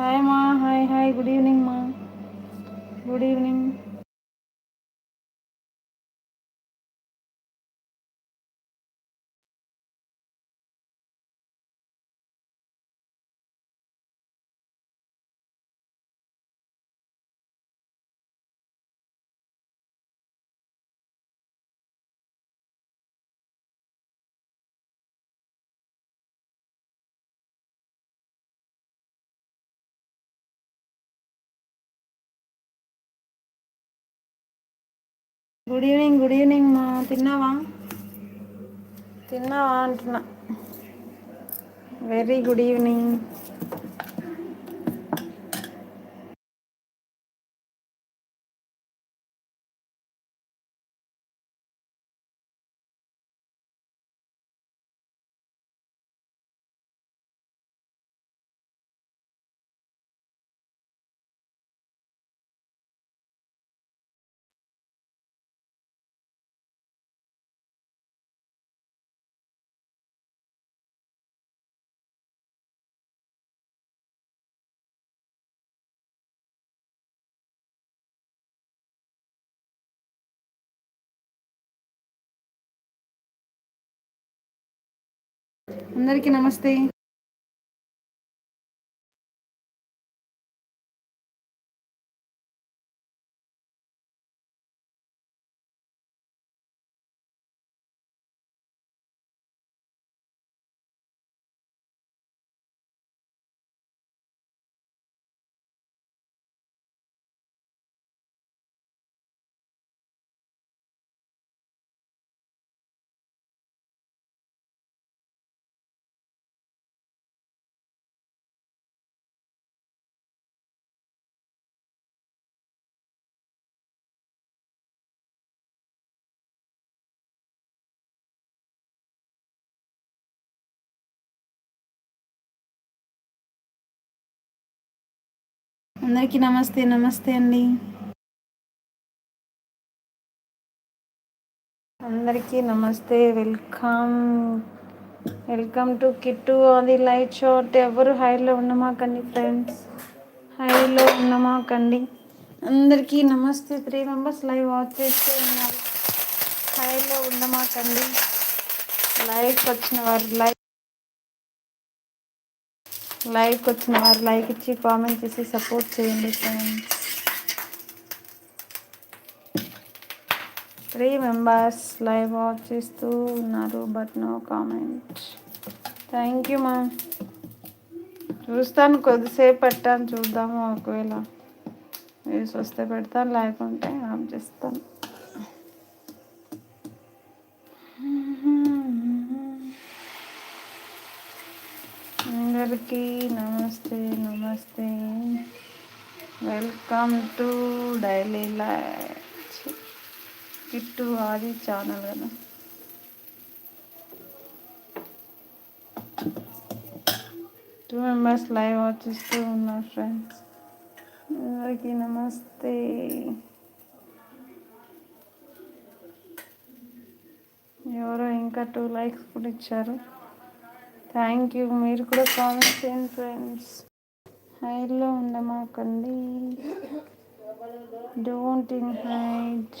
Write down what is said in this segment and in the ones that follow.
Hi మా hi hi good evening మా good evening good evening good evening మా తిన్నావా? తిన్నావా అంటున్నా. వెరీ గుడ్ ఈవినింగ్ అందరికీ నమస్తే. అందరికీ నమస్తే నమస్తే అండి. అందరికీ నమస్తే. Welcome. Welcome to Kittu Aadi light short ఎవరు హైలో ఉన్నమాకండి ఫ్రెండ్స్? హైలో ఉన్నమాకండి అందరికీ నమస్తే. త్రీ మెంబర్స్ లైవ్ వాచ్ చేస్తూ ఉన్నారు. హైలో ఉన్నమాకండి లైవ్ వచ్చిన వారు లైవ్ లైక్ వచ్చిన వారు లైక్ ఇచ్చి కామెంట్ చేసి సపోర్ట్ చేయండి friends. Three members live watch చేస్తూ ఉన్నారు but no comment thank you ma'am చూస్తాను కొద్దిసేపు పెట్టాను చూద్దాము ఒకవేళ. వేసి వస్తే పెడతాను లేకుంటే ఆఫ్ చేస్తాను. అందరికీ నమస్తే నమస్తే. Welcome to daily life Kittu Aadi channel కదా. టూ మెంబర్స్ లైవ్ వచ్చిస్తూ ఉన్నారు ఫ్రెండ్స్ అందరికీ నమస్తే. ఎవరో ఇంకా టూ లైక్స్ కూడా ఇచ్చారు. థ్యాంక్ యూ మీరు కూడా కామెంట్ చేయండి ఫ్రెండ్స్ హైలో ఉండమాకండి. డోంట్ ఇన్ హైట్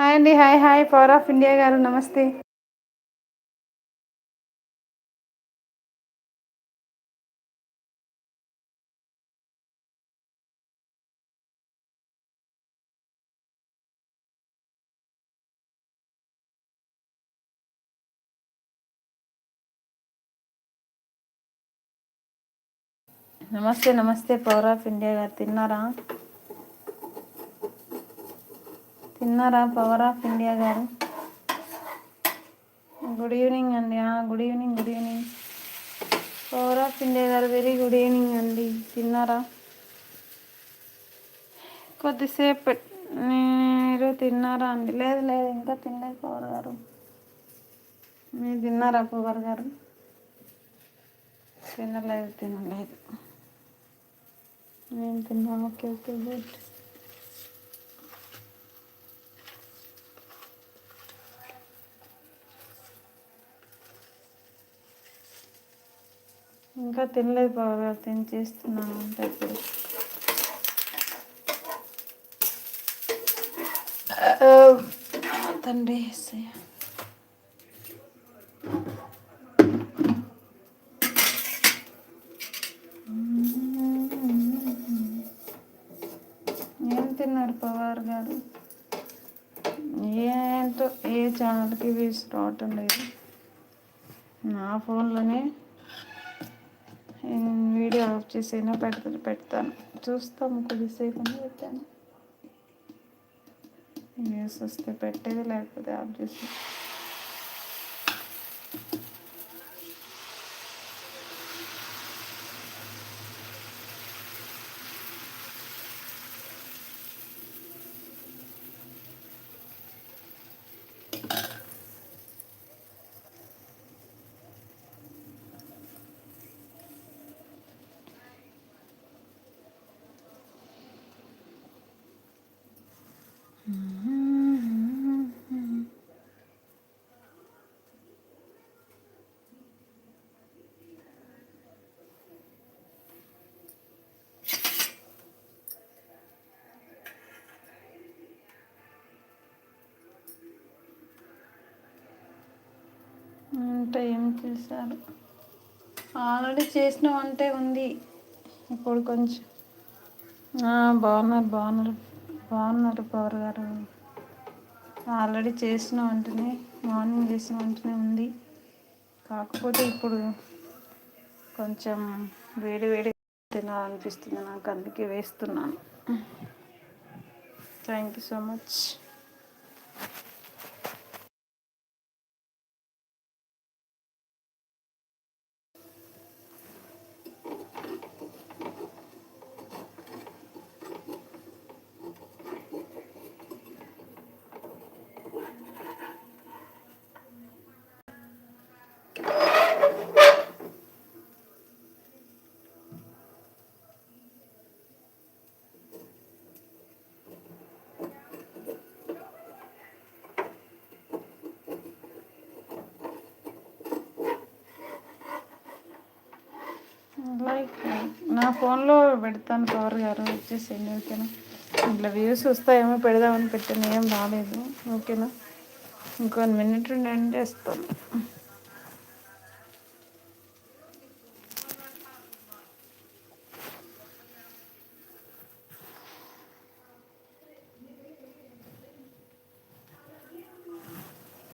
హాయ్ అండి hi hi. Power of India గారు నమస్తే. నమస్తే నమస్తే. పవర్ ఆఫ్ ఇండియా గారు తిన్నారా? తిన్నారా? పవర్? ఆఫ్ ఇండియా గారు? గుడ్ ఈవినింగ్ అండి. Good evening good evening. Power of India గారు వెరీ గుడ్ ఈవినింగ్ అండి. తిన్నారా? కొద్దిసేపు మీరు తిన్నారా అండి? లేదు లేదు ఇంకా తినలేదు పవర్ గారు. మీరు తిన్నారా పవర్ గారు? తినలేదు తినలేదు. నేను తిన్నా ఓకే ఓకే గుడ్. ఇంకా తినలేదు బాగా తిని చేస్తున్నాను అంటే ఇప్పుడు తండ్రి ఏం తిన్నారు పవార్ గారు? ఏంటో ఏ ఛానల్కి వీస్ రావటం లేదు. నా ఫోన్లోనే నేను వీడియో ఆఫ్ చేసైనా పెడతా పెడతాను. చూస్తాము కొద్దిసేపు పెట్టాను. న్యూస్ వస్తే పెట్టేది లేకపోతే ఆఫ్ చేసి అంటే ఏం చేశారు? ఆల్రెడీ చేసిన వంటే ఉంది. ఇప్పుడు కొంచెం బాగున్నారు బాగున్నారు. బాగున్నారు పవర్ గారు. ఆల్రెడీ చేసిన వంటనే మార్నింగ్ చేసిన వంటనే ఉంది. కాకపోతే ఇప్పుడు కొంచెం వేడి వేడి తినాలనిపిస్తుంది నాకు అందుకే వేస్తున్నాను. Thank you so much like నా ఫోన్లో పెడతాను పవర్ గారు వచ్చేసేయండి ఓకేనా? ఇట్లా వ్యూస్ వస్తాయేమో పెడదామని పెట్టాను ఏం రాలేదు ఓకేనా? ఇంకొన్ని మినిట్ ఉండండి వేస్తాను.